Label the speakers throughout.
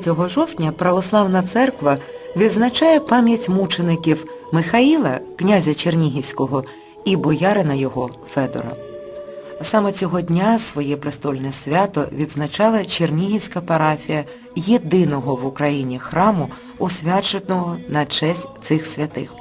Speaker 1: 3 жовтня Православна церква відзначає пам'ять мучеників Михаїла, князя Чернігівського, і боярина його Федора. Саме цього дня своє престольне свято відзначала Чернігівська парафія єдиного в Україні храму, освяченого на честь цих святих.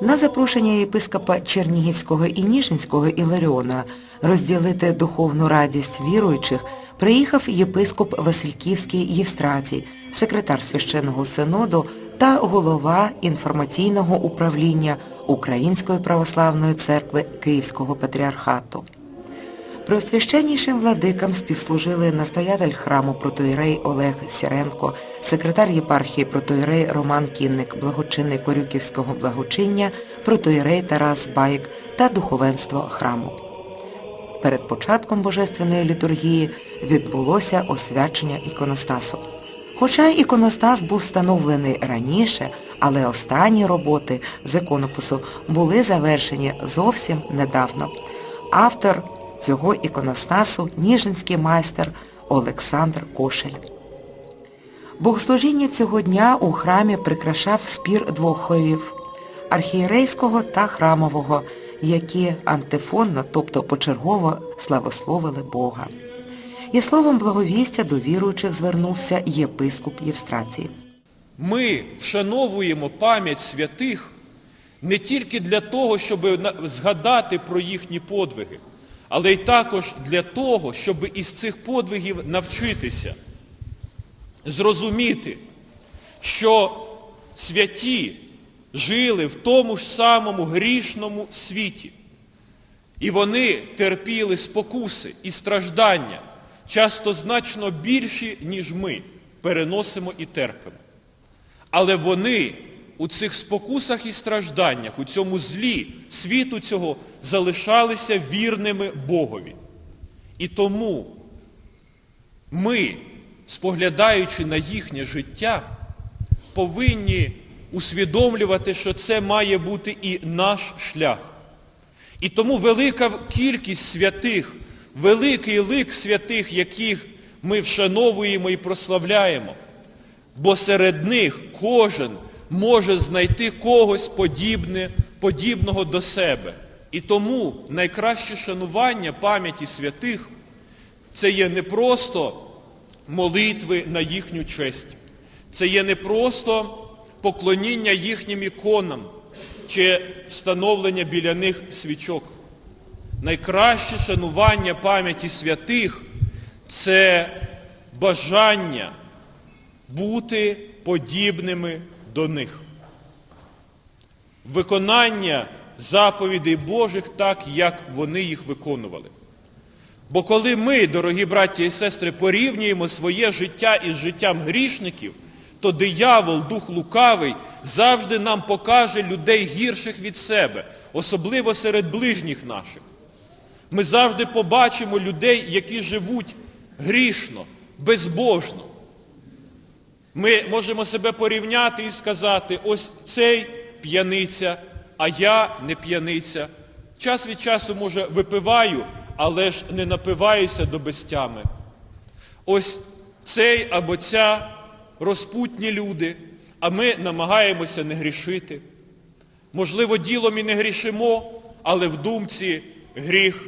Speaker 1: На запрошення єпископа Чернігівського і Ніжинського Іларіона розділити духовну радість віруючих приїхав єпископ Васильківський Євстратій, секретар священного синоду та голова інформаційного управління Української православної церкви Київського патріархату. Преосвященнішим владикам співслужили настоятель храму протоїрей Олег Сіренко, секретар єпархії протоїрей Роман Кінник, благочинний Корюківського благочиння, протоїрей Тарас Байк та духовенство храму. Перед початком божественної літургії відбулося освячення іконостасу. Хоча іконостас був встановлений раніше, але останні роботи з іконопису були завершені зовсім недавно. Автор цього іконостасу – ніжинський майстер Олександр Кошель. Богослужіння цього дня у храмі прикрашав спір двох хорів – архієрейського та храмового, які антифонно, тобто почергово славословили Бога. І словом благовістя до віруючих звернувся єпископ Євстратій.
Speaker 2: Ми вшановуємо пам'ять святих не тільки для того, щоб згадати про їхні подвиги, але й також для того, щоб із цих подвигів навчитися, зрозуміти, що святі жили в тому ж самому грішному світі. І вони терпіли спокуси і страждання, часто значно більші, ніж ми переносимо і терпимо. Але вони у цих спокусах і стражданнях, у цьому злі світу цього залишалися вірними Богові. І тому ми, споглядаючи на їхнє життя, повинні усвідомлювати, що це має бути і наш шлях. І тому велика кількість святих, великий лик святих, яких ми вшановуємо і прославляємо, бо серед них кожен може знайти когось подібне, подібного до себе. І тому найкраще шанування пам'яті святих це є не просто молитви на їхню честь. Це є не просто поклоніння їхнім іконам чи встановлення біля них свічок. Найкраще шанування пам'яті святих це бажання бути подібними до них. Виконання заповідей Божих так, як вони їх виконували. Бо коли ми, дорогі браті і сестри, порівнюємо своє життя із життям грішників, то диявол, дух лукавий, завжди нам покаже людей гірших від себе, особливо серед ближніх наших. Ми завжди побачимо людей, які живуть грішно, безбожно. Ми можемо себе порівняти і сказати, ось цей п'яниця, а я не п'яниця. Час від часу, може, випиваю, але ж не напиваюся до безтями. Ось цей або ця розпутні люди, а ми намагаємося не грішити. Можливо, ділом і не грішимо, але в думці гріх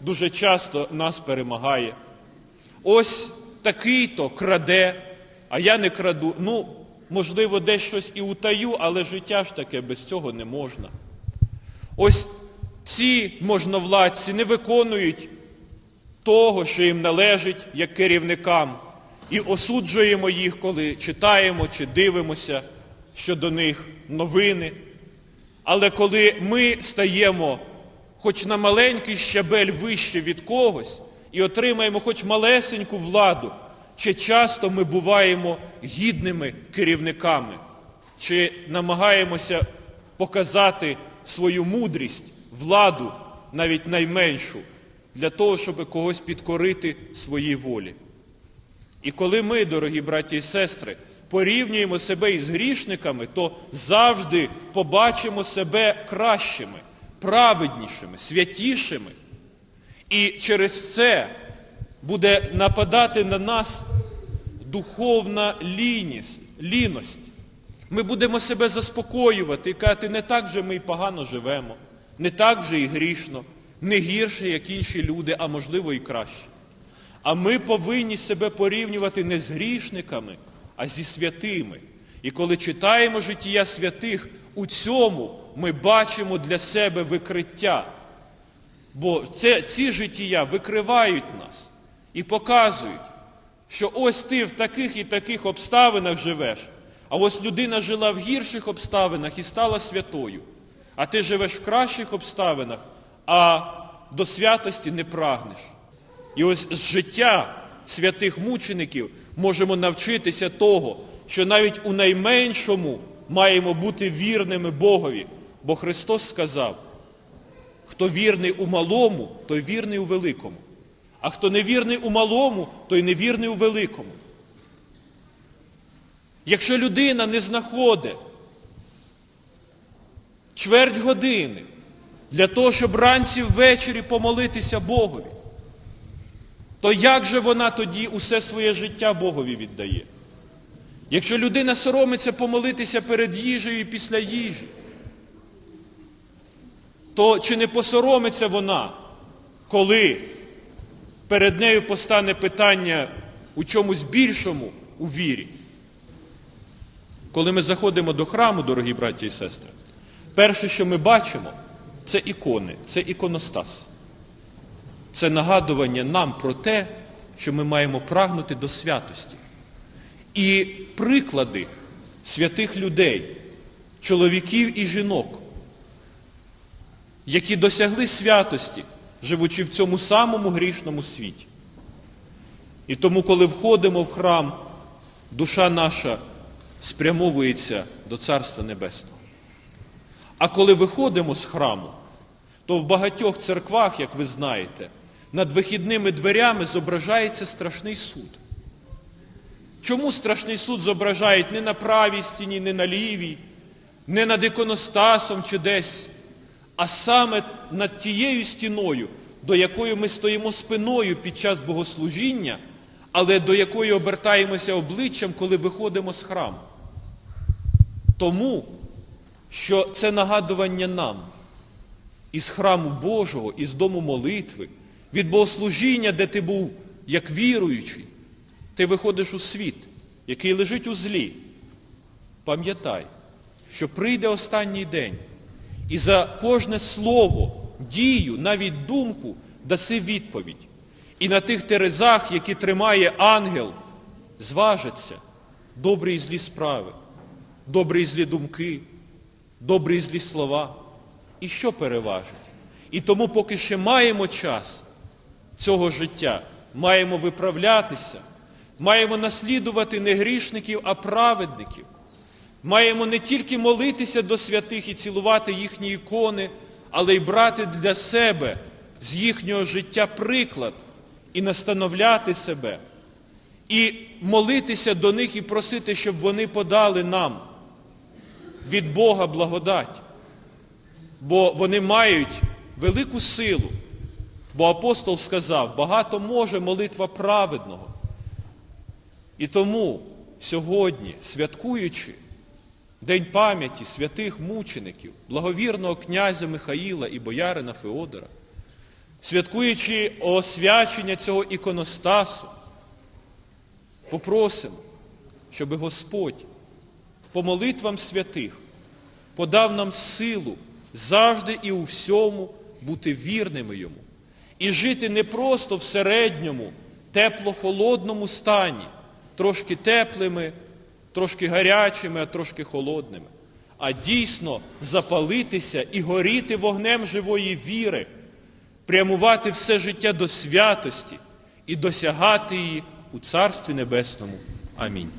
Speaker 2: дуже часто нас перемагає. Ось такий-то краде, а я не краду. Ну, можливо, десь щось і утаю, але життя ж таке без цього не можна. Ось ці можновладці не виконують того, що їм належить як керівникам. І осуджуємо їх, коли читаємо чи дивимося щодо них новини. Але коли ми стаємо хоч на маленький щабель вище від когось і отримаємо хоч малесеньку владу, чи часто ми буваємо гідними керівниками, чи намагаємося показати свою мудрість, владу, навіть найменшу, для того, щоб когось підкорити своїй волі. І коли ми, дорогі браті і сестри, порівнюємо себе із грішниками, то завжди побачимо себе кращими, праведнішими, святішими. І через це буде нападати на нас духовна ліність, ліність. Ми будемо себе заспокоювати і казати, не так вже ми й погано живемо, не так вже і грішно, не гірше, як інші люди, а можливо і краще. А ми повинні себе порівнювати не з грішниками, а зі святими. І коли читаємо життя святих, у цьому ми бачимо для себе викриття. Бо це, ці життя викривають нас і показують, що ось ти в таких і таких обставинах живеш, а ось людина жила в гірших обставинах і стала святою. А ти живеш в кращих обставинах, а до святості не прагнеш. І ось з життя святих мучеників можемо навчитися того, що навіть у найменшому маємо бути вірними Богові. Бо Христос сказав, хто вірний у малому, той вірний у великому. А хто не вірний у малому, той не вірний у великому. Якщо людина не знаходить чверть години для того, щоб вранці ввечері помолитися Богові, то як же вона тоді усе своє життя Богові віддає? Якщо людина соромиться помолитися перед їжею і після їжі, то чи не посоромиться вона, коли перед нею постане питання у чомусь більшому у вірі? Коли ми заходимо до храму, дорогі браті і сестри, перше, що ми бачимо, це ікони, це іконостас. Це нагадування нам про те, що ми маємо прагнути до святості. І приклади святих людей, чоловіків і жінок, які досягли святості, живучи в цьому самому грішному світі. І тому, коли входимо в храм, душа наша спрямовується до Царства Небесного. А коли виходимо з храму, то в багатьох церквах, як ви знаєте, над вихідними дверями зображається страшний суд. Чому страшний суд зображають не на правій стіні, не на лівій, не над іконостасом чи десь, а саме над тією стіною, до якої ми стоїмо спиною під час богослужіння, але до якої обертаємося обличчям, коли виходимо з храму. Тому, що це нагадування нам із храму Божого, із дому молитви, від богослужіння, де ти був як віруючий, ти виходиш у світ, який лежить у злі. Пам'ятай, що прийде останній день, і за кожне слово, дію, навіть думку даси відповідь. І на тих терезах, які тримає ангел, зважаться добрі і злі справи, добрі і злі думки, добрі і злі слова. І що переважить? І тому, поки ще маємо час цього життя, маємо виправлятися, маємо наслідувати не грішників, а праведників. Маємо не тільки молитися до святих і цілувати їхні ікони, але й брати для себе з їхнього життя приклад і настановляти себе, і молитися до них і просити, щоб вони подали нам від Бога благодать. Бо вони мають велику силу. Бо апостол сказав, багато може молитва праведного. І тому сьогодні, святкуючи День пам'яті святих мучеників, благовірного князя Михаїла і боярина Феодора, святкуючи освячення цього іконостасу, попросимо, щоб Господь по молитвам святих подав нам силу завжди і у всьому бути вірними йому. І жити не просто в середньому, тепло-холодному стані, трошки теплими, трошки гарячими, а трошки холодними, а дійсно запалитися і горіти вогнем живої віри, прямувати все життя до святості і досягати її у Царстві Небесному. Амінь.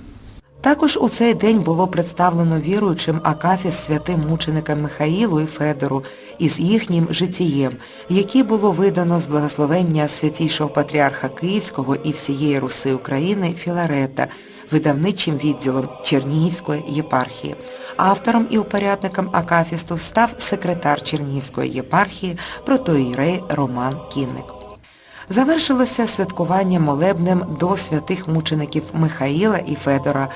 Speaker 1: Також у цей день було представлено віруючим Акафіс святим мученикам Михаїлу і Федору із їхнім житієм, які було видано з благословення святійшого патріарха Київського і всієї Руси України Філарета, видавничим відділом Чернігівської єпархії. Автором і упорядником Акафісту став секретар Чернігівської єпархії протоїрей Роман Кінник. Завершилося святкування молебнем до святих мучеників Михаїла і Федора